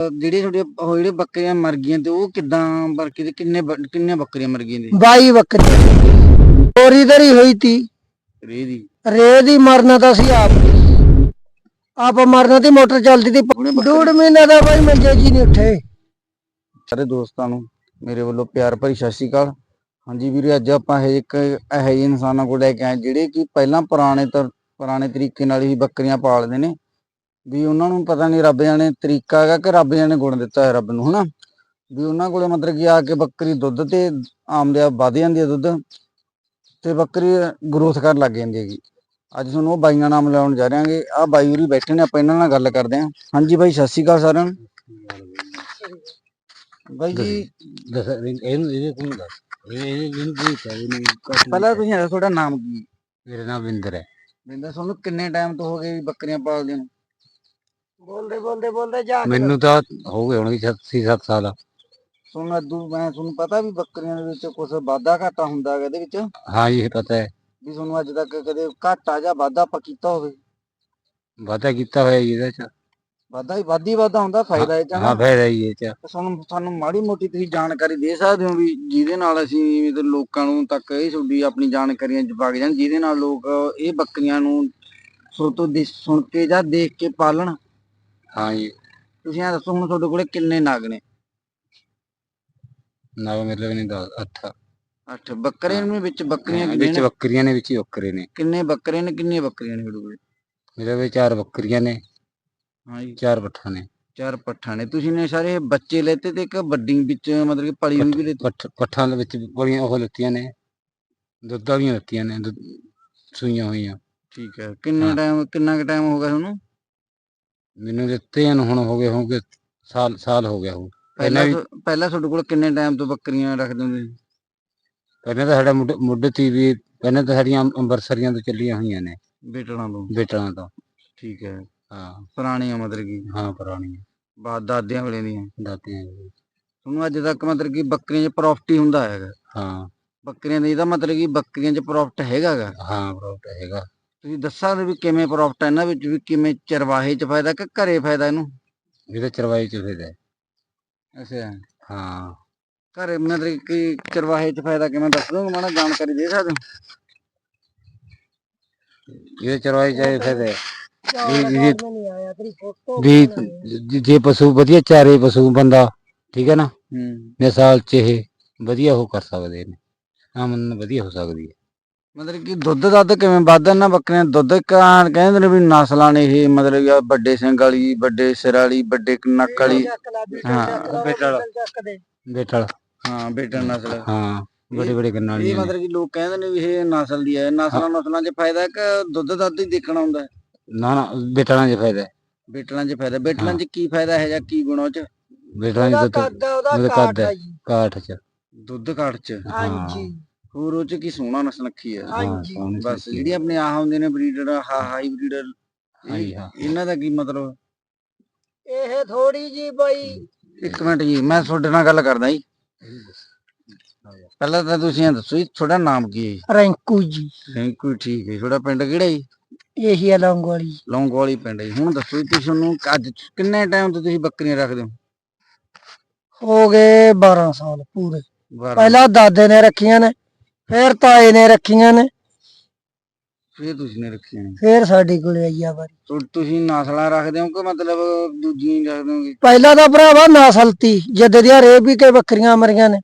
ਜਿਹੜੇ ਤੁਹਾਡੇ ਉਹ ਜਿਹੜੇ ਬੱਕਰੀਆਂ ਮਰ ਗਈਆਂ ਤੇ ਉਹ ਕਿੱਦਾਂ ਬਰਕੀ ਤੇ ਕਿੰਨੇ ਬ- ਕਿੰਨੀਆਂ ਬੱਕਰੀਆਂ ਮਰ ਗਈਆਂ ਦੀ 22 ਬੱਕਰੀ। ਚੋਰੀ ਦਰੀ ਹੋਈ ਤੀ। ਰੇ ਦੀ। ਰੇ ਦੀ ਮਰਨਾ ਤਾਂ ਸੀ ਆਪ। ਆਪ ਮਰਨਾ ਤੀ ਮੋਟਰ ਚੱਲਦੀ ਤੀ ਡੂੜ ਮਹੀਨਾ ਦਾ ਬਾਈ ਮੰਜੇ ਜੀ ਨਹੀਂ ਉੱਠੇ। ਸਾਰੇ ਦੋਸਤਾਂ ਨੂੰ ਮੇਰੇ ਵੱਲੋਂ ਪਿਆਰ ਭਰੀ ਸਤਿ ਸ਼੍ਰੀ ਅਕਾਲ। ਹਾਂਜੀ ਵੀਰੇ ਅੱਜ ਆਪਾਂ ਇਹ ਇੱਕ ਇਹੋ ਜਿਹੇ ਇਨਸਾਨਾਂ ਕੋਲ ਲੈ ਕੇ ਆਏ ਜਿਹੜੇ ਕਿ ਪਹਿਲਾਂ ਪੁਰਾਣੇ ਤਰ ਪੁਰਾਣੇ ਤਰੀਕੇ ਨਾਲ ਹੀ ਬੱਕਰੀਆਂ ਪਾਲਦੇ ਨੇ। ਵੀ ਉਹਨਾਂ ਨੂੰ ਪਤਾ ਨਹੀਂ ਰੱਬ ਜਾਣੇ ਤਰੀਕਾ ਹੈਗਾ ਕਿ ਰੱਬ ਜਾਣੇ ਗੁਣ ਦਿੱਤਾ ਹੈ ਰੱਬ ਨੂੰ ਹਨਾ? ਵੀ ਉਹਨਾਂ ਕੋਲੇ ਮਤਲਬ ਕਿ ਆ ਕੇ ਬੱਕਰੀ ਦੁੱਧ ਤੇ ਆਮਦਿਆ ਵਧ ਜਾਂਦੀ ਹੈ ਦੁੱਧ ਤੇ ਬੱਕਰੀ ਗਰੋਥ ਕਰਨ ਲੱਗ ਜਾਂਦੀ ਹੈਗੀ। ਅੱਜ ਤੁਹਾਨੂੰ ਉਹ ਬਾਈਆਂ ਨਾਮ ਲਾਉਣ ਜਾ ਰਹੇਗੇ ਆ ਬਾਈ ਉਰੀ ਬੈਠੇ ਨੇ ਆਪਾਂ ਇਹਨਾਂ ਨਾਲ ਗੱਲ ਕਰਦੇ ਹਾਂ। ਹਾਂਜੀ ਬਾਈ ਸਤਿ ਸ਼੍ਰੀ ਅਕਾਲ ਸਾਰਿਆਂ ਨੂੰ। ਬਾਈ ਜੀ ਦੱਸ ਇਹਨੂੰ ਇਹਦੇ ਕੋਲ ਦੱਸ ਇਹ ਇਹਨੂੰ ਕੀ ਚਾਹੀਦੀ ਪਹਿਲਾਂ ਤੁਸੀਂ ਤੁਹਾਡਾ ਨਾਮ ਕੀ? ਮੇਰਾ ਨਾਮ ਵਿੰਦਰ ਹੈ। ਬਿੰਦਾ ਤੁਹਾਨੂੰ ਕਿੰਨੇ ਟਾਈਮ ਤੋਂ ਹੋ ਗਏ ਬੱਕਰੀਆਂ ਪਾਲਦੇ ਨੂੰ ਬੋਲਦੇ ਬੋਲਦੇ ਬੋਲਦੇ ਜਾ ਮੈਨੂੰ ਤਾਂ ਹੋ ਗਏ ਹੋਣਗੇ 6 7 ਸਾਲ। ਤੁਹਾਨੂੰ ਅੱਦੂ ਮੈਂ ਤੁਹਾਨੂੰ ਪਤਾ ਵੀ ਬੱਕਰੀਆਂ ਦੇ ਵਿੱਚ ਕੁਝ ਵਾਧਾ ਘਾਟਾ ਹੁੰਦਾ ਹੈਗਾ ਇਹਦੇ ਵਿੱਚ। ਹਾਂ ਜੀ ਇਹ ਪਤਾ ਹੈ। ਵੀ ਤੁਹਾਨੂੰ ਅੱਜ ਤੱਕ ਕਦੇ ਘਾਟਾ ਜਾਂ ਵਾਧਾ ਆਪਾਂ ਕੀਤਾ ਹੋਵੇ? ਵਾਅਦਾ ਕੀਤਾ ਹੋਇਆ ਜੀ ਇਹਦੇ ਚ ਵਾਧਾ ਹੀ ਵਾਧੀ ਵਾਧਾ ਹੁੰਦਾ ਫਾਇਦਾ ਇਹ ਹਾਂ ਫਾਇਦਾ ਹੀ ਇਹ ਚ ਤੇ ਸਾਨੂੰ ਸਾਨੂੰ ਮਾੜੀ ਮੋਟੀ ਤੁਸੀਂ ਜਾਣਕਾਰੀ ਦੇ ਸਕਦੇ ਹੋ ਵੀ ਜਿਹਦੇ ਨਾਲ ਅਸੀਂ ਮਤਲਬ ਲੋਕਾਂ ਨੂੰ ਤੱਕ ਇਹ ਤੁਹਾਡੀ ਆਪਣੀ ਜਾਣਕਾਰੀਆਂ ਚ ਵਗ ਜਾਣ ਜਿਹਦੇ ਨਾਲ ਲੋਕ ਇਹ ਬੱਕਰੀਆਂ ਨੂੰ ਸੁਣ ਤੋਂ ਦੇ- ਸੁਣ ਕੇ ਜਾਂ ਦੇਖ ਕੇ ਪਾਲਣ। ਹਾਂ ਜੀ। ਤੁਸੀਂ ਇਹ ਦੱਸੋ ਹੁਣ ਤੁਹਾਡੇ ਕੋਲੇ ਕਿੰਨੇ ਨਗ ਨੇ? ਨਾ ਮਤਲਬ ਨਹੀਂ ਦੱਸ ਅੱਠ। ਅੱਠ। ਬੱਕਰੇ ਨੇ ਵਿੱਚ ਬੱਕਰੀਆਂ ਵਿੱਚ ਨੇ? ਬੱਕਰੀਆਂ ਨੇ ਵਿੱਚ ਹੀ ਬੱਕਰੇ ਨੇ। ਕਿੰਨੇ ਬੱਕਰੇ ਨੇ ਕਿੰਨੀਆਂ ਬੱਕਰੀਆਂ ਨੇ ਤੁਹਾਡੇ ਕੋਲੇ? ਮੇਰੇ ਵਿੱਚ ਚਾਰ ਬੱਕਰੀਆਂ ਨੇ। ਹਾਂ ਜੀ। ਚਾਰ ਪੱਠਾ ਨੇ। ਚਾਰ ਪੱਠਾ ਨੇ। ਤੁਸੀਂ ਨੇ ਸਾਰੇ ਬੱਚੇ ਲੈਤੇ ਤੇ ਇੱਕ ਵੱਡੀ ਵਿੱਚ ਮਤਲਬ ਕਿ ਪਲੀ ਹੋਈ ਵੀ ਲੈਤੀ? ਪੱਠ ਦੇ ਵਿੱਚ ਬੜੀਆਂ ਉਹ ਲੱਤੀਆਂ ਨੇ। ਦੁੱਧ ਵਾਲੀਆਂ ਲੱਤੀਆਂ ਨੇ। ਦੁੱਧ ਸੂਈਆਂ ਹੋਈਆਂ। ਠੀਕ ਹੈ। ਕਿੰਨਾ। ਟਾਈਮ ਕਿੰਨਾ ਕੁ ਟਾਈਮ ਹੋ ਗਿਆ ਤੁਹਾਨੂੰ? ਮੈਨੂੰ ਦਿੱਤੇ ਨੂੰ ਹੁਣ ਹੋ ਗਏ ਹੋਣਗੇ ਸਾਲ ਸਾਲ ਹੋ ਗਿਆ ਹੋ ਪਹਿਲਾਂ ਵੀ- ਤੁ- ਪਹਿਲਾਂ ਤੁਹਾਡੇ ਕੋਲ ਕਿੰਨੇ ਟਾਈਮ ਤੋਂ ਬੱਕਰੀਆਂ ਰੱਖਦੇ ਹੁੰਦੇ ਸੀ? ਪਹਿਲਾਂ ਤਾਂ ਸਾਡਾ ਮੁੱਢ ਮੁੱਢ ਤੀ ਵੀ ਪਹਿਲਾਂ ਤਾਂ ਸਾਡੀਆਂ ਅੰਬਰਸਰੀਆਂ ਤੋਂ ਚੱਲੀਆਂ ਹੋਈਆਂ ਨੇ। ਬੇਟਣਾ ਤੋਂ? ਬੇਟਾਂ ਤੋਂ। ਠੀਕ ਹੈ। ਹਾਂ। ਪੁਰਾਣੀਆਂ ਮਤਲਬ ਕਿ? ਹਾਂ ਪੁਰਾਣੀਆਂ। ਬਾਦ ਦਾਦਿਆਂ ਵੇਲੇ ਦੀਆਂ? ਦਾਤੀਆਂ ਤੁਹਾਨੂੰ ਅੱਜ ਤੱਕ ਮਤਲਬ ਕਿ ਬੱਕਰੀਆਂ 'ਚ ਪ੍ਰੋਫਿਟ ਹੀ ਹੁੰਦਾ ਹੈਗਾ। ਹਾਂ। ਬੱਕਰੀਆਂ ਦਾ ਇਹਦਾ ਮਤਲਬ ਕਿ ਬੱਕਰੀਆਂ 'ਚ ਪ੍ਰੋਫਿਟ ਹੈਗਾਗਾ? ਹਾਂ ਪ੍ਰੋਟ ਹੈਗਾ। ਤੁਸੀਂ ਦੱਸ ਸਕਦੇ ਵੀ ਕਿਵੇਂ ਪ੍ਰੋਫਿਟ ਹੈ ਇਹਨਾਂ ਵਿੱਚ ਵੀ ਕਿਵੇਂ ਚਰਵਾਹੇ 'ਚ ਫਾਇਦਾ ਕਿ ਘਰੇ ਫਾਇਦਾ ਇਹਨੂੰ? ਇਹਦਾ ਚਰਵਾਈ ਚ ਫਾਇਦਾ ਹੈ। ਅੱਛਾ। ਹਾਂ। ਘਰੇ ਮਤਲਬ ਕਿ ਚਰਵਾਹੇ 'ਚ ਫਾਇਦਾ ਕਿਵੇਂ ਦੱਸ ਦੋਗੇ ਮਾੜਾ ਜਾਣਕਾਰੀ ਦੇ ਸਕਦੇ ਹੋ? ਇਹਦੇ ਚਰਵਾਈ ਚ ਇਹ ਫਾਇਦਾ ਹੈ। ਇਹ- ਇਹ- ਨਹੀਂ ਆਇਆ ਤੇਰੀ ਫੋਟੋ ਵੀ ਜ- ਜੇ ਪਸ਼ੂ ਵਧੀਆ ਚਾਰੇ ਪਸ਼ੂ ਬੰਦਾ ਠੀਕ ਹੈ ਨਾ? ਹੂੰ। ਮਿਸਾਲ ਚ ਇਹ ਵਧੀਆ ਉਹ ਕਰ ਸਕਦੇ ਨੇ। ਆਮਨ ਵਧੀਆ ਹੋ ਸਕਦੀ ਹੈ। ਮਤਲਬ ਕਿ ਦੁੱਧ ਦੱਧ ਕਿਵੇਂ ਵੱਧਦਾ ਨਾ ਬੱਕਰੀਆਂ ਦੁੱਧ ਕਾਂ ਕਹਿੰਦੇ ਨੇ ਵੀ ਨਸਲਾਂ ਨੇ ਇਹ ਮਤਲਬ ਕਿ ਵੱਡੇ ਸਿੰਘ ਵਾਲੀ ਵੱਡੇ ਸਿਰ ਵਾਲੀ ਵੱਡੇ ਨੱਕ ਵਾਲੀ। ਹਾਂ, ਬੇਟਾ ਵਾਲਾ। ਬੇਟਲ ਹਾਂ ਬੇਟਾ ਨਸਲ। ਹਾਂ ਬੜੇ ਬੜੇ ਕੰਨਾਂ ਇਹ ਵਾਲੀਆਂ ਨੇ। ਮਤਲਬ ਕਿ ਲੋਕ ਕਹਿੰਦੇ ਨੇ ਵੀ ਇਹ ਨਸਲ ਦੀ ਹੈ ਨਸਲਾਂ ਨਸਲਾਂ 'ਚ ਫਾਇਦਾ ਹੈ ਕਿ ਦੁੱਧ ਦੱਧ ਹੀ ਦੇਖਣਾ ਹੁੰਦਾ। ਹੈ ਨਾ ਨਾ ਬੇਟਲਾਂ ਚ ਫਾਇਦਾ। ਹੈ ਬੇਟਲਾਂ 'ਚ ਫਾਇਦਾ। ਬੇਟਲਾਂ 'ਚ ਕੀ ਫਾਇਦਾ ਹੈ ਜਾਂ ਕੀ ਗੁਣ ਉਹ 'ਚ? ਬੇਟਲਾਂ ਉਹਦਾ ਚ ਦੁੱਧ ਕਾਠ ਕਾਠ ਚ। ਦੁੱਧ ਘਾਟ 'ਚ। ਹਾਂਜੀ। ਹੋਰ ਉਹ 'ਚ ਕੀ ਸੋਹਣਾ ਨਸਲ ਰੱਖੀ ਹਾਂਜੀ। ਸੋਹਣੀ ਬਸ। ਜਿਹੜੀ ਆਪਣੇ ਆਹ ਹੁੰਦੇ ਨੇ ਬਰੀਡਰ ਹਾ ਹਾਈ ਬਰੀਡਰ ਹਾਂ। ਇਹਨਾਂ ਦਾ ਕੀ ਮਤਲਬ ਇਹ ਥੋੜੀ ਜੀ ਬਾਈ ਇੱਕ ਮਿੰਟ ਜੀ ਮੈਂ ਤੁਹਾਡੇ ਨਾਲ ਗੱਲ ਕਰਦਾ ਜੀ ਪਹਿਲਾਂ ਤਾਂ ਤੁਸੀਂ ਇਹ ਦੱਸੋ ਜੀ ਤੁਹਾਡਾ ਨਾਮ ਕੀ ਹੈ ਜੀ? ਰੈਂਕੂ ਜੀ ਯੂ ਠੀਕ ਹੈ ਤੁਹਾਡਾ ਪਿੰਡ ਕਿਹੜਾ ਜੀ ਇਹੀ ਆ ਲੌਂਗ ਵਾਲੀ ਲੌਂਗੋਵਾਲੀ ਪਿੰਡ ਹੈ ਜੀ ਹੁਣ ਦੱਸੋ ਜੀ ਤੁਸੀਂ ਨੂੰ ਅੱਜ ਕਿੰਨੇ ਟਾਈਮ ਤੋਂ ਤੁਸੀਂ ਬੱਕਰੀਆਂ ਰੱਖਦੇ ਹੋ ਹੋ ਗਏ 12 ਸਾਲ ਪੂਰੇ ਬਾਰਾਂ। ਪਹਿਲਾਂ ਦਾਦੇ ਨੇ ਰੱਖੀਆਂ ਨੇ ਫਿਰ ਤਾਏ ਨੇ ਰੱਖੀਆਂ ਨੇ। ਫਿਰ ਤੁਸੀਂ ਨੇ ਰੱਖੀਆਂ ਨੇ। ਫਿਰ ਸਾਡੇ ਕੋਲੇ ਆਈ ਆ ਵਾਰੀ। ਤੁ- ਤੁਸੀਂ ਨਸਲਾਂ ਰੱਖਦੇ ਹੋ ਕਿ ਮਤਲਬ ਦੂਜੀਆਂ ਹੀ ਰੱਖਦੇ ਹੋਗੇ ਪਹਿਲਾਂ ਤਾਂ ਭਰਾਵਾ ਨਸਲ ਤੀ ਜਦ ਦੀਆਂ ਰੇਹ ਵੀ ਕੇ ਬੱਕਰੀਆਂ ਮਰੀਆਂ ਨੇ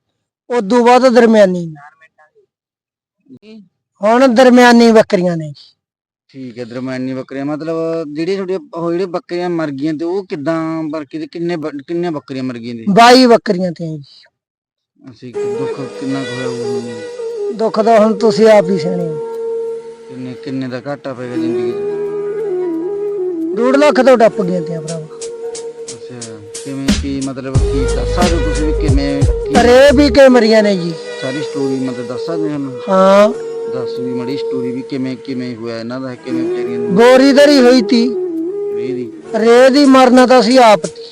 ਉਦੋਂ ਬਾਅਦ ਦਰਮਿਆਨੀ। ਹੁਣ ਦਰਮਿਆਨੀ ਬੱਕਰੀਆਂ ਨੇ। ਠੀਕ ਹੈ ਦਰਮਿਆਨੀ ਬੱਕਰੀਆਂ ਮਤਲਬ ਜਿਹੜੀ ਤੁਹਾਡੀ ਉਹ ਜਿਹੜੇ ਬੱਕਰੀਆਂ ਮਰ ਗਈਆਂ ਤੇ ਉਹ ਕਿਦਾਂ ਬਰਕੀ ਤੇ ਕਿੰਨੇ ਬ- ਕਿੰਨੀਆਂ ਬੱਕਰੀਆਂ ਮਰ ਗਈਆਂ ਨੇ? 22 ਬੱਕਰੀਆਂ ਤੇ। ਅਸੀਂ ਦੁੱਖ ਕਿੰਨਾ ਕੁ ਹੋਇਆ ਹੋਊ? ਦੁੱਖ ਦਾ ਹੁਣ ਤੁਸੀਂ ਆਪ ਹੀ ਸਿਆਣੇ ਹੋ। ਕਿੰਨੇ ਕਿੰਨੇ ਦਾ ਘਾਟਾ ਪਏਗਾ ਜ਼ਿੰਦਗੀ 'ਚ? ਡੂਢ ਲੱਖ ਤੋਂ ਟੱਪ ਗਈਆਂ ਤੇ ਭਰਾਵਾ। ਅੱਛਾ ਕਿਵੇਂ ਕੀ ਮਤਲਬ ਕੀ ਦੱਸ ਸਕਦੇ ਹੋ ਤੁਸੀਂ ਵੀ ਕਿਵੇਂ ਕੀ ਵੀ ਕੇ ਮਰੀਆਂ ਨੇ ਜੀ। ਸਾਰੀ ਸਟੋਰੀ ਮਤਲਬ ਦੱਸ ਸਕਦੇ ਹੋ ਸਾਨੂੰ? ਹਾਂ। ਦੱਸ ਵੀ ਮੜੀ ਸਟੋਰੀ ਵੀ ਕਿਵੇਂ ਕਿਵੇਂ ਹੋਇਆ ਇਹਨਾਂ ਦਾ ਕਿਵੇਂ ਵਿਚਾਰੀਆਂ ਨੂੰ? ਗੋਰੀ ਦਰੀ ਹੋਈ ਤੀ। ਦੀ। ਰੇਹ ਦੀ ਮਰਨਾ ਤਾਂ ਸੀ ਆਪ ਤੀ।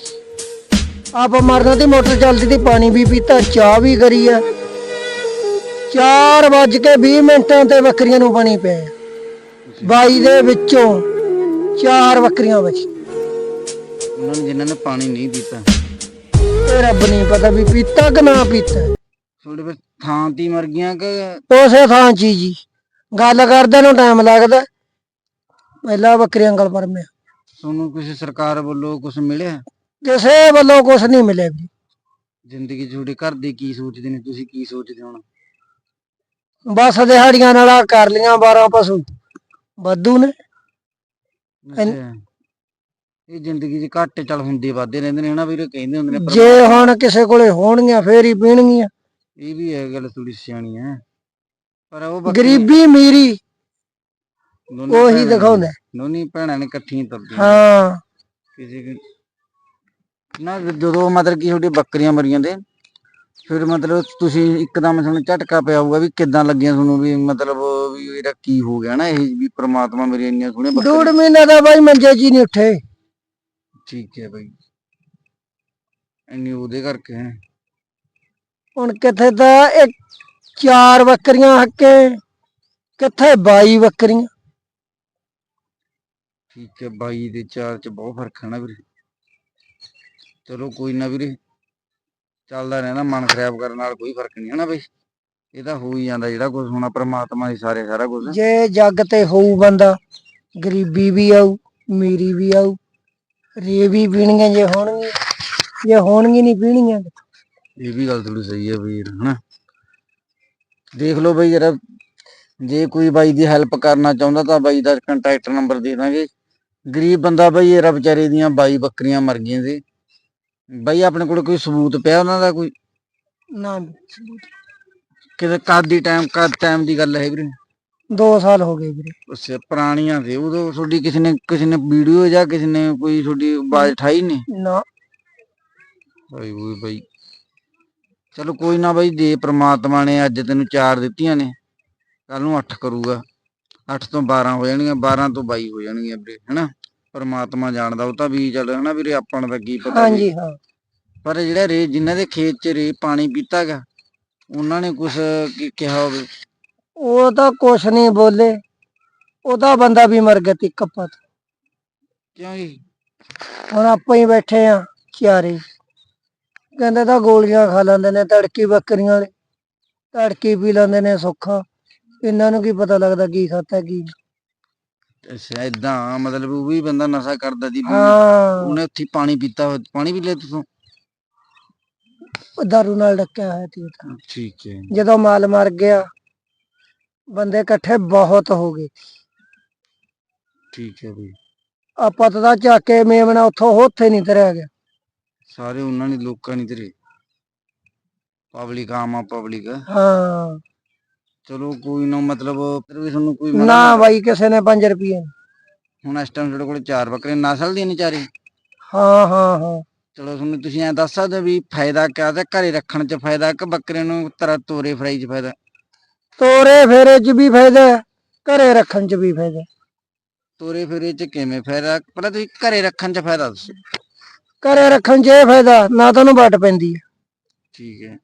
ਆਪ ਮਰਨਾ ਦੀ ਮੋਟਰ ਚੱਲਦੀ ਤੀ ਪਾਣੀ ਵੀ ਪੀਤਾ ਚਾਹ ਵੀ ਕਰੀ ਆ। 4 ਵੱਜ ਕੇ 20 ਮਿੰਟਾਂ ਤੇ ਬੱਕਰੀਆਂ ਨੂੰ ਪਾਣੀ ਪਿਆ 22 ਦੇ ਵਿੱਚੋਂ ਚਾਰ ਬੱਕਰੀਆਂ ਬਚੀ ਉਹਨਾਂ ਨੂੰ ਜਿਨ੍ਹਾਂ ਨੇ ਪਾਣੀ ਨਹੀਂ ਪੀਤਾ ਇਹ ਰੱਬ ਨਹੀਂ ਪਤਾ ਵੀ ਪੀਤਾ ਕਿ ਨਾ ਪੀਤਾ। ਤੁਹਾਡੇ ਫਿਰ ਥਾਂ ਤੀ ਮਰ ਗਈਆਂ ਕਿ ਉਸੇ ਥਾਂ 'ਚ ਹੀ ਜੀ। ਗੱਲ ਕਰਦੇ ਨੂੰ ਟਾਈਮ ਲੱਗਦਾ। ਪਹਿਲਾਂ ਬੱਕਰੀਆਂ ਗਲ ਪਰਮਿਆ ਤੁਹਾਨੂੰ ਕਿਸੇ ਸਰਕਾਰ ਵੱਲੋਂ ਕੁਝ ਮਿਲਿਆ? ਕਿਸੇ ਵੱਲੋਂ ਕੁਝ ਨਹੀਂ ਮਿਲਿਆ ਵੀ ਜ਼ਿੰਦਗੀ ਤੁਹਾਡੇ ਘਰ ਦੇ ਕੀ ਸੋਚਦੇ ਨੇ? ਤੁਸੀਂ ਕੀ ਸੋਚਦੇ ਹੋ ਹੁਣ? ਬਸ ਦਿਹਾੜੀਆਂ ਨਾਲ ਆਹ ਕਰ ਲੀਆਂ 12 ਪਸ਼ੂ। ਵਾਧੂ ਨੇ। ਐਨ- ਅੱਛਾ। ਇਹ ਜ਼ਿੰਦਗੀ 'ਚ ਘੱਟ ਚੱਲ ਹੁੰਦੇ ਵਾਧੇ ਰਹਿੰਦੇ ਨੇ ਹਨਾ ਵੀਰੇ? ਕਹਿੰਦੇ ਹੁੰਦੇ ਨੇ ਪਰ ਜੇ ਹੁਣ ਕਿਸੇ ਕੋਲੇ ਹੋਣਗੀਆਂ ਫੇਰ ਹੀ ਪੀਣਗੀਆਂ। ਇਹ ਵੀ ਹੈ ਗੱਲ ਥੋੜੀ ਸਿਆਣੀ ਹੈ। ਪਰ ਉਹ ਗਰੀਬੀ ਮੀਰੀ ਦੋਨੇ ਉਹੀ ਭੈਣਾਂ ਨੇ- ਦਿਖਾਉਂਦਾ। ਦੋਨੀ ਭੈਣਾਂ ਨੇ ਇਕੱਠੀਆਂ ਤੁਰਦੀਆਂ। ਹਾਂ। ਕਿਸੇ ਕੀ ਨਾ ਜਦੋਂ ਮਤਲਬ ਕਿ ਤੁਹਾਡੀ ਬੱਕਰੀਆਂ ਮਰੀਆਂ ਦੇ ਫਿਰ ਮਤਲਬ ਤੁਸੀਂ ਇੱਕਦਮ ਤੁਹਾਨੂੰ ਝਟਕਾ ਪਿਆ ਹੋਊਗਾ ਵੀ ਕਿੱਦਾਂ ਲੱਗੀਆਂ ਤੁਹਾਨੂੰ ਵੀ ਮਤਲਬ ਵੀ ਇਹਦਾ ਕੀ ਹੋ ਗਿਆ ਨਾ ਇਹ ਵੀ ਪ੍ਰਮਾਤਮਾ ਮੇਰੀ ਇੰਨੀਆਂ ਸੋਹਣੀਆਂ ਡੂੜ ਬੱਕਰੀਆਂ ਮਹੀਨੇ ਦਾ ਬਾਈ ਮੰਜੇ ਜੀ ਨਹੀਂ ਉੱਠੇ। ਠੀਕ ਹੈ ਬਾਈ। ਇੰਨੀ ਉਹਦੇ ਕਰਕੇ ਹੈ। ਹੁਣ ਕਿੱਥੇ ਤਾਂ ਇੱਕ ਚਾਰ ਬੱਕਰੀਆਂ ਹੱਕੇ ਕਿੱਥੇ 22 ਬੱਕਰੀਆਂ। ਠੀਕ ਹੈ ਬਾਈ ਦੇ ਚਾਰ ਚ ਬਹੁਤ ਫ਼ਰਕ ਹੈ ਨਾ ਵੀਰੇ। ਚਲੋ ਕੋਈ ਨਾ ਵੀਰੇ ਚੱਲਦਾ ਰਹਿਣਾ ਮਨ ਖਰਾਬ ਕਰਨ ਨਾਲ ਕੋਈ ਫ਼ਰਕ ਨਹੀਂ ਹੈ ਨਾ ਬਈ। ਇਹ ਤਾਂ ਹੋ ਹੀ ਜਾਂਦਾ ਜਿਹੜਾ ਕੁਝ ਹੋਣਾ ਪ੍ਰਮਾਤਮਾ ਦੀ ਸਾਰੇ ਸਾਰਾ ਕੁਝ ਜੇ ਜੱਗ ਤੇ ਹੋਊ ਬੰਦਾ ਗਰੀਬੀ ਵੀ ਆਊ ਮੀਰੀ ਵੀ ਆਊ ਰੇ ਵੀ ਪੀਣੀਆਂ ਜੇ ਹੋਣਗੀਆਂ ਜੇ ਹੋਣਗੀਆਂ ਨਹੀਂ ਪੀਣੀਆਂ ਇਹ ਵੀ ਗੱਲ ਥੋੜੀ ਸਹੀ ਹੈ ਵੀਰ ਹਨਾ। ਦੇਖ ਲਓ ਬਈ ਜਰਾ ਜੇ ਕੋਈ ਬਾਈ ਦੀ ਹੈਲਪ ਕਰਨਾ ਚਾਹੁੰਦਾ ਤਾਂ ਬਾਈ ਦਾ ਕੰਟੈਕਟ ਨੰਬਰ ਦੇ ਦਾਂਗੇ। ਗਰੀਬ ਬੰਦਾ ਬਈ ਇਹਰਾ ਵਿਚਾਰੇ ਦੀਆਂ ਬਾਈ ਬੱਕਰੀਆਂ ਮਰ ਗਈਆਂ ਸੀ। ਬਾਈ ਆਪਣੇ ਕੋਲ ਕੋਈ ਸਬੂਤ ਪਿਆ ਉਹਨਾਂ ਦਾ ਕੋਈ? ਨਾ ਕਿਤੇ ਕਦ ਦੀ ਟਾਈਮ ਕਦ ਟਾਈਮ ਦੀ ਗੱਲ ਹੈ ਵੀਰੇ? 2 ਸਾਲ ਹੋ ਗਏ ਵੀਰੇ। ਅੱਛਾ ਪੁਰਾਣੀਆਂ ਸੀ। ਉਦੋਂ ਤੁਹਾਡੀ ਕਿਸੇ ਨੇ ਕਿਸੇ ਨੇ ਵੀਡੀਓ ਜਾਂ ਕਿਸੇ ਨੇ ਕੋਈ ਤੁਹਾਡੀ ਆਵਾਜ਼ ਠਾਈ ਨਹੀਂ? ਨਾ। ਬਾਈ ਓਏ ਬਾਈ। ਚਲੋ ਕੋਈ ਨਾ ਬਾਈ ਦੇ ਪ੍ਰਮਾਤਮਾ ਨੇ ਅੱਜ ਤੈਨੂੰ ਚਾਰ ਦਿੱਤੀਆਂ ਨੇ ਕੱਲ ਨੂੰ 8 ਕਰੂਗਾ। 8 ਤੋਂ 12 ਹੋ ਜਾਣਗੀਆਂ 12 ਤੋਂ 22 ਹੋ ਜਾਣਗੀਆਂ ਵੀਰੇ ਹੈਨਾ? ਪ੍ਰਮਾਤਮਾ ਜਾਣਦਾ ਉਹ ਤਾਂ ਵੀ ਚੱਲ ਹਨਾ ਵੀਰੇ ਆਪਾਂ ਨੂੰ ਤਾਂ ਕੀ ਪਤਾ ਹਾਂਜੀ ਹਾਂ। ਪਰ ਜਿਹੜਾ ਰੇ ਜਿਨ੍ਹਾਂ ਦੇ ਖੇਤ 'ਚ ਰੇ ਪਾਣੀ ਪੀਤਾਗਾ ਉਹਨਾਂ ਨੇ ਕੁਝ ਕਿਹਾ ਹੋਵੇ? ਉਹ ਤਾਂ ਕੁਛ ਨਹੀਂ ਬੋਲੇ। ਉਹਦਾ ਬੰਦਾ ਵੀ ਮਰ ਗਿਆ ਤੀ ਕੱਪਾ ਤੋਂ। ਕਿਉਂ ਜੀ? ਹੁਣ ਆਪਾਂ ਹੀ ਬੈਠੇ ਆ ਚਾਰੇ ਕਹਿੰਦੇ ਤਾਂ ਗੋਲੀਆਂ ਖਾ ਲੈਂਦੇ ਨੇ ਤੜਕੀ ਬੱਕਰੀਆਂ ਵਾਲੇ। ਤੜਕੀ ਪੀ ਲੈਂਦੇ ਨੇ ਸੁੱਖਾ। ਇਹਨਾਂ ਨੂੰ ਕੀ ਪਤਾ ਲੱਗਦਾ ਕੀ ਖਾਤਾ ਕੀ ਨਹੀਂ। ਅੱਛਾ ਇਦਾਂ ਮਤਲਬ ਉਹ ਵੀ ਬੰਦਾ ਨਸ਼ਾ ਕਰਦਾ ਸੀ ਹਾਂ। ਉਹਨੇ ਉੱਥੇ ਪਾਣੀ ਪੀਤਾ ਹੋਇਆ- ਪਾਣੀ ਵੀ ਲਿਆ ਤੁਸੀਂ? ਉਹ ਦਾਰੂ ਨਾਲ ਡੱਕਿਆ ਹੋਇਆ ਉਹ ਤਾਂ। ਠੀਕ ਹੈ। ਜਦੋਂ ਮਾਲ ਮਰ ਗਿਆ ਬੰਦੇ ਇਕੱਠੇ ਬਹੁਤ ਹੋ ਗਏ। ਠੀਕ ਹੈ ਬਈ। ਆਪਾਂ ਤਾਂ ਤਾਂ ਚੱਕ ਕੇ ਮੇਮਣਾ ਉੱਥੋਂ ਉੱਥੇ ਨਹੀਂ ਤਰਿਆ ਗਿਆ। ਸਾਰੇ ਉਹਨਾਂ ਨੇ ਲੋਕਾਂ ਨੇ ਤੇਰੇ। ਪਬਲਿਕ ਆਮ ਆ ਪਬਲਿਕ। ਹਾਂ। ਚਲੋ ਕੋਈ ਨਾ ਮਤਲਬ ਫਿਰ ਵੀ ਤੁਹਾਨੂੰ ਕੋਈ ਨਾ ਬਾਈ ਕਿਸੇ ਨੇ 5 ਰੁਪਏ। ਹੁਣ ਇਸ ਟਾਈਮ ਤੁਹਾਡੇ ਕੋਲ ਚਾਰ ਬੱਕਰੇ ਨਸਲ ਦੀਆਂ ਨੇ ਚਾਰੇ? ਹਾਂ ਹਾਂ ਹਾਂ। ਚਲੋ ਤੁਹਾਨੂੰ ਤੁਸੀਂ ਐ ਦੱਸ ਸਕਦੇ ਹੋ ਵੀ ਫਾਇਦਾ ਕਿਆ ਤੇ ਘਰੇ ਰੱਖਣ 'ਚ ਫਾਇਦਾ ਕਿ ਬੱਕਰੇ ਨੂੰ ਤਰਾ ਤੋਰੇ ਫਰਾਈ 'ਚ ਫਾਇਦਾ? ਤੋਰੇ ਫੇਰੇ 'ਚ ਵੀ ਫਾਇਦਾ ਹੈ, ਘਰੇ ਰੱਖਣ 'ਚ ਵੀ ਫਾਇਦਾ। ਹੈ। ਤੋਰੇ ਫੇਰੇ 'ਚ ਕਿਵੇਂ ਫਾਇਦਾ? ਪਹਿਲਾਂ ਤੁਸੀਂ ਘਰੇ ਰੱਖਣ 'ਚ ਫਾਇਦਾ ਦੱਸੋ। ਘਰੇ ਰੱਖਣ 'ਚ ਇਹ ਫਾਇਦਾ ਨਾ ਤੁਹਾਨੂੰ ਵੱਟ ਪੈਂਦੀ। ਹੈ ਠੀਕ ਹੈ।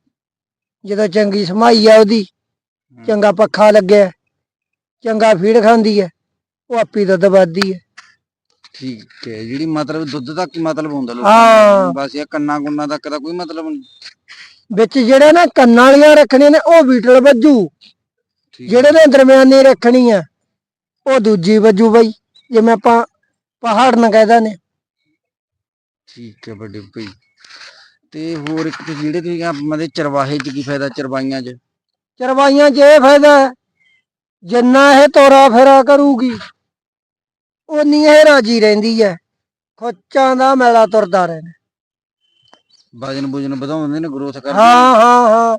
ਜਦੋਂ ਚੰਗੀ ਸਮਾਈ ਆ ਉਹਦੀ। ਚੰਗਾ ਪੱਖਾ ਲੱਗਿਆ ਚੰਗਾ ਫੀਡ ਖਾਂਦੀ ਹੈ ਉਹ ਆਪੀ ਦੁੱਧ ਵੱਧਦੀ ਹੈ। ਠੀਕ ਹੈ ਜਿਹੜੀ ਮਤਲਬ ਦੁੱਧ ਤੱਕ ਹੀ ਮਤਲਬ ਹੁੰਦਾ ਹਾਂ। ਨੂੰ। ਬਸ ਇਹ ਕੰਨਾ ਕੁੰਨਾ ਤੱਕ ਦਾ ਕੋਈ ਮਤਲਬ ਨਹੀਂ। ਵਿੱਚ ਜਿਹੜੇ ਨਾ ਕੰਨਾਂ ਵਾਲੀਆਂ ਰੱਖਣੀਆਂ ਨੇ ਉਹ ਬੀਟਲ ਵੱਜੂ। ਠੀਕ। ਹੈ, ਜਿਹੜੇ ਨੇ ਦਰਮਿਆਨੀ ਰੱਖਣੀ ਆ ਉਹ ਦੂਜੀ ਵੱਜੂ ਬਈ ਜਿਵੇਂ ਆਪਾਂ ਪਹਾੜ ਨਾ ਕਹਿਦਾ ਨੇ ਠੀਕ ਹੈ ਵੱਡੇ ਭਾਈ। ਤੇ ਹੋਰ ਇੱਕ ਜਿਹੜੇ ਤੁਸੀਂ ਆਪਣੇ ਚਰਵਾਹੇ 'ਚ ਕੀ ਫਾਇਦਾ ਚਰਵਾਈਆਂ 'ਚ? ਚਰਵਾਈਆਂ 'ਚ ਇਹ ਫਾਇਦਾ ਹੈ, ਜਿੰਨਾ ਇਹ ਤੋਰਾ ਫੇਰਾ ਕਰੂਗੀ ਉਨੀ ਇਹ ਰਾਜੀ ਰਹਿੰਦੀ ਹੈ ਖੋਚਾਂ ਦਾ ਮੇਲਾ ਤੁਰਦਾ ਰਹਿਣਾ ਵਜਨ ਬੁਜਨ ਵਧਾਉਂਦੇ ਨੇ ਗਰੋਥ ਕਰਦੇ ਹਾਂ ਹਾਂ ਹਾਂ।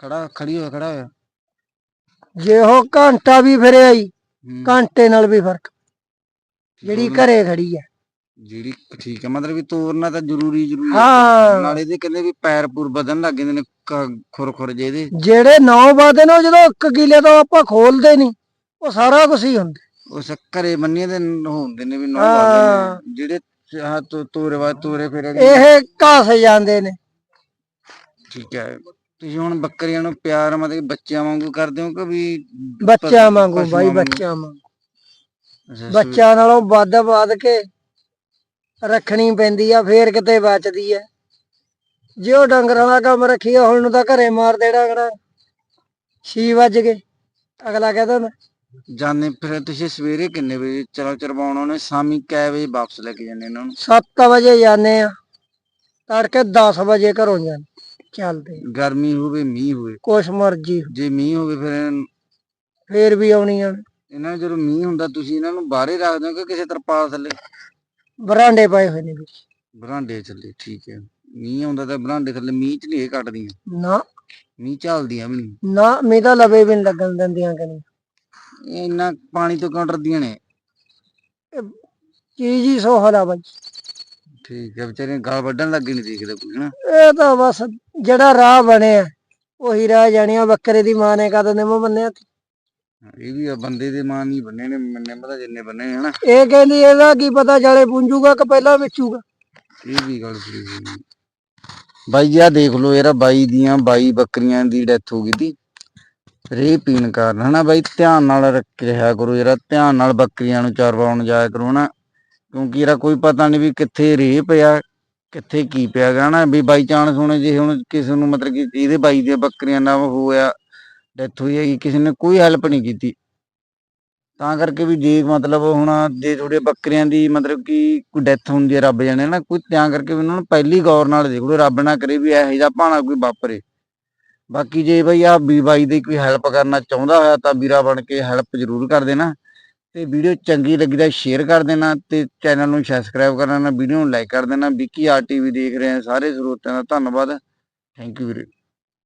ਖੜਾ ਖੜੀ ਹੋਇਆ ਖੜਾ ਹੋਇਆ। ਜੇ ਉਹ ਘੰਟਾ ਵੀ ਫਿਰਿਆ ਹੀ ਹੂੰ, ਘੰਟੇ ਨਾਲ ਵੀ ਫ਼ਰਕ। ਜਿਹੜੀ ਘਰੇ ਖੜੀ ਹੈ। ਜਿਹੜੀ ਠੀਕ ਹੈ ਮਤਲਬ ਵੀ ਤੋਰਨਾ ਤਾਂ ਜ਼ਰੂਰੀ ਜ਼ਰੂਰੀ ਹੈ। ਹਾਂ ਨਾਲੇ ਦੇ ਕਹਿੰਦੇ ਵੀ ਪੈਰ ਪੂਰ ਵਧਣ ਲੱਗ ਜਾਂਦੇ ਨੇ ਖੁਰ ਖੁਰ ਜੇ ਇਹਦੇ ਜਿਹੜੇ ਨੌ ਵਾਦੇ ਨੇ ਉਹ ਜਦੋਂ ਇੱਕ ਕਿਲੇ ਤੋਂ ਆਪਾਂ ਖੋਲਦੇ ਨਹੀਂ ਉਹ ਸਾਰਾ ਕੁਝ ਹੀ ਹੁੰਦਾ ਉਸ ਘਰੇ ਮੰਨੀਏ ਦੇ ਨ- ਹੁੰਦੇ ਨੇ ਵੀ ਨੌ ਹਾਂ। ਜਿਹੜੇ ਆਹ ਤੋ- ਤੋਰੇ ਵਾ ਤੋਰੇ ਫੇਰੇ। ਇਹ ਘਾਸ ਜਾਂਦੇ ਨੇ ਠੀਕ ਹੈ ਤੁਸੀਂ ਹੁਣ ਬੱਕਰੀਆਂ ਨੂੰ ਪਿਆਰ ਮਤਲਬ ਬੱਚਿਆਂ ਵਾਂਗੂ ਕਰਦੇ ਹੋ ਕਿ ਵੀ ਬੱਚਿਆਂ ਵਾਂਗੂ ਬਾਈ? ਬੱਚਿਆਂ ਵਾਂਗੂ ਬੱਚਿਆਂ ਨਾਲੋਂ ਵੱਧ ਵੱਧ ਕੇ ਰੱਖਣੀ ਪੈਂਦੀ ਆ ਫੇਰ ਕਿਤੇ ਬਚਦੀ ਐ ਜੇ ਉਹ ਡੰਗਰਾਂ ਵਾਲਾ ਕੰਮ ਰੱਖੀਆ ਹੁਣ ਨੂੰ ਤਾਂ ਘਰੇ ਮਾਰ ਦੇ ਡੰਗਰਾਂ 6 ਵੱਜ ਗਏ ਅਗਲਾ ਕਹਿੰਦਾ ਨਾ ਜਾਣੇ ਫਿਰ ਤੁਸੀਂ ਸਵੇਰੇ ਕਿੰਨੇ ਵਜੇ ਚਲੋ ਚਰਵਾਉਣ ਉਹਨੇ ਸ਼ਾਮੀ ਕੈ ਵਜੇ ਵਾਪਸ ਲੈ ਕੇ ਜਾਂਦੇ ਇਹਨਾਂ ਨੂੰ 7 ਵਜੇ ਜਾਂਦੇ ਆ। ਤੜਕੇ 10 ਵਜੇ ਘਰੋਂ ਜਾਂਦੇ। ਚੱਲਦੇ। ਗਰਮੀ ਹੋਵੇ ਮੀਂਹ ਹੋਵੇ। ਕੁਛ ਮਰਜ਼ੀ ਜੇ ਮੀਂਹ ਹੋਵੇ ਫਿਰ ਫੇਰ ਵੀ ਆਉਣੀਆਂ ਇਹਨਾਂ ਨੂੰ ਜਦੋਂ ਮੀਂਹ ਹੁੰਦਾ ਤੁਸੀਂ ਇਹਨਾਂ ਨੂੰ ਬਾਹਰੇ ਰੱਖਦੇ ਹੋ ਕਿ ਕਿਸੇ ਤਰਪਾਲ ਥੱਲੇ? ਬਰਾਂਡੇ ਪਏ ਹੋਏ ਨੇ ਵਿੱਚ। ਬਰਾਂਡੇ ਥੱਲੇ ਠੀਕ ਹੈ। ਮੀਂਹ ਆਉਂਦਾ ਤਾਂ ਬਰਾਂਡੇ ਥੱਲੇ ਮੀਂਹ ਚ ਨਹੀਂ ਇਹ ਕੱਟਦੀਆਂ। ਨਾ। ਮੀਂਹ ਝਾਲਦੀਆਂ ਵੀ ਨਹੀਂ। ਨਾ ਮੀ ਤਾਂ ਲਵੇ ਵੀ ਨੀ ਲੱਗਣ ਦਿੰਦੀਆਂ ਕਨੀ ਇੰਨਾ ਪਾਣੀ ਤੋਂ ਕਿਉਂ ਡਰਦੀਆਂ ਨੇ ਚੀਜ਼ ਹੀ ਸੋਹਲ ਆ ਬਾਈ। ਠੀਕ ਹੈ ਵਿਚਾਰੇ ਗਾਲ ਵੱਢਣ ਲੱਗੇ ਨਹੀਂ ਦੇਖਦੇ ਕੋਈ ਹਨਾ। ਇਹ ਤਾਂ ਬਸ ਜਿਹੜਾ ਰਾਹ ਬਣਿਆ ਉਹੀ ਰਾਹ ਜਾਣਿਆ ਬੱਕਰੇ ਦੀ ਮਾਂ ਨੇ ਕਦ ਨਿੰਮ ਬੰਨਿਆ ਸੀ। ਇਹ ਵੀ ਆ ਬੰਦੇ ਦੇ ਮਾਂ ਨਹੀਂ ਬੰਨੇ ਨੇ ਮੰਨੇ ਪਤਾ ਜਿੰਨੇ ਬੰਨੇ ਨੇ ਹਨਾ। ਇਹ ਕਹਿੰਦੀ ਇਹਦਾ ਕੀ ਪਤਾ ਜਾਲੇ ਪੁੰਜੂਗਾ ਕਿ ਪਹਿਲਾਂ ਵੇਚੂਗਾ। ਇਹ ਵੀ ਗੱਲ ਸਹੀ ਹੈ ਬਾਈ ਜੀ ਆ ਦੇਖ ਲਓ ਯਾਰ ਬਾਈ ਦੀਆਂ 22 ਬੱਕਰੀਆਂ ਦੀ ਡੈਥ ਹੋ ਗਈ ਤੀ। ਰੇ ਪੀਣ ਕਾਰਨ ਹਨਾ ਬਾਈ ਧਿਆਨ ਨਾਲ ਰੱਖ ਰਿਹਾ ਕਰੋ ਯਾਰ ਧਿਆਨ ਨਾਲ ਬੱਕਰੀਆਂ ਨੂੰ ਚਰਵਾਉਣ ਜਾਇਆ ਕਰੋ ਹਨਾ। ਕਿਉਂਕਿ ਯਾਰ ਕੋਈ ਪਤਾ ਨਹੀਂ ਵੀ ਕਿੱਥੇ ਰੇ ਪਿਆ ਕਿੱਥੇ ਕੀ ਪਿਆ ਗਾ ਨਾ ਵੀ ਬਾਈ ਚਾਂਸ ਹੁਣ ਜੇ ਹੁਣ ਕਿਸੇ ਨੂੰ ਮਤਲਬ ਕਿ ਇਹਦੇ ਬਾਈ ਦੀਆਂ ਬੱਕਰੀਆਂ ਨਾਲ ਹੋਇਆ ਡੈਥ ਹੋਈ ਹੈਗੀ, ਕਿਸੇ ਨੇ ਕੋਈ ਹੈਲਪ ਨਹੀਂ ਕੀਤੀ। ਤਾਂ ਕਰਕੇ ਵੀ ਜੇ ਮਤਲਬ ਹੁਣ ਜੇ ਤੁਹਾਡੇ ਬੱਕਰੀਆਂ ਦੀ ਮਤਲਬ ਕਿ ਕੋਈ ਡੈਥ ਹੁੰਦੀ ਹੈ ਰੱਬ ਜਾਣੇ ਨਾ ਕੋਈ ਤਾਂ ਕਰਕੇ ਵੀ ਉਹਨਾਂ ਨੂੰ ਪਹਿਲੀ ਗੌਰ ਨਾਲ ਦੇਖ ਲਓ ਰੱਬ ਨਾ ਕਰੇ ਵੀ ਇਹੋ ਜਿਹਾ ਭਾਣਾ ਕੋਈ ਵਾਪਰੇ। ਬਾਕੀ ਜੇ ਬਈ ਆ ਵੀ ਬਾਈ ਦੀ ਕੋਈ ਹੈਲਪ ਕਰਨਾ ਚਾਹੁੰਦਾ ਹੋਇਆ ਤਾਂ ਵੀਰਾ ਬਣ ਕੇ ਹੈਲਪ ਜ਼ਰੂਰ ਕਰ ਦੇਣਾ। ਤੇ ਵੀਡੀਓ ਚੰਗੀ ਲੱਗੀ ਤਾਂ ਸ਼ੇਅਰ ਕਰ ਦੇਣਾ ਤੇ ਚੈਨਲ ਨੂੰ ਸਬਸਕ੍ਰਾਈਬ ਕਰਨਾ ਵੀਡੀਓ ਨੂੰ ਲਾਈਕ ਕਰ ਦੇਣਾ। ਵਿੱਕੀ ਆਰ ਟੀਵੀ ਦੇਖ ਰਹੇ ਆ ਸਾਰੇ ਸਰੋਤਿਆਂ ਦਾ ਧੰਨਵਾਦ। ਥੈਂਕ ਯੂ ਵੀਰੇ।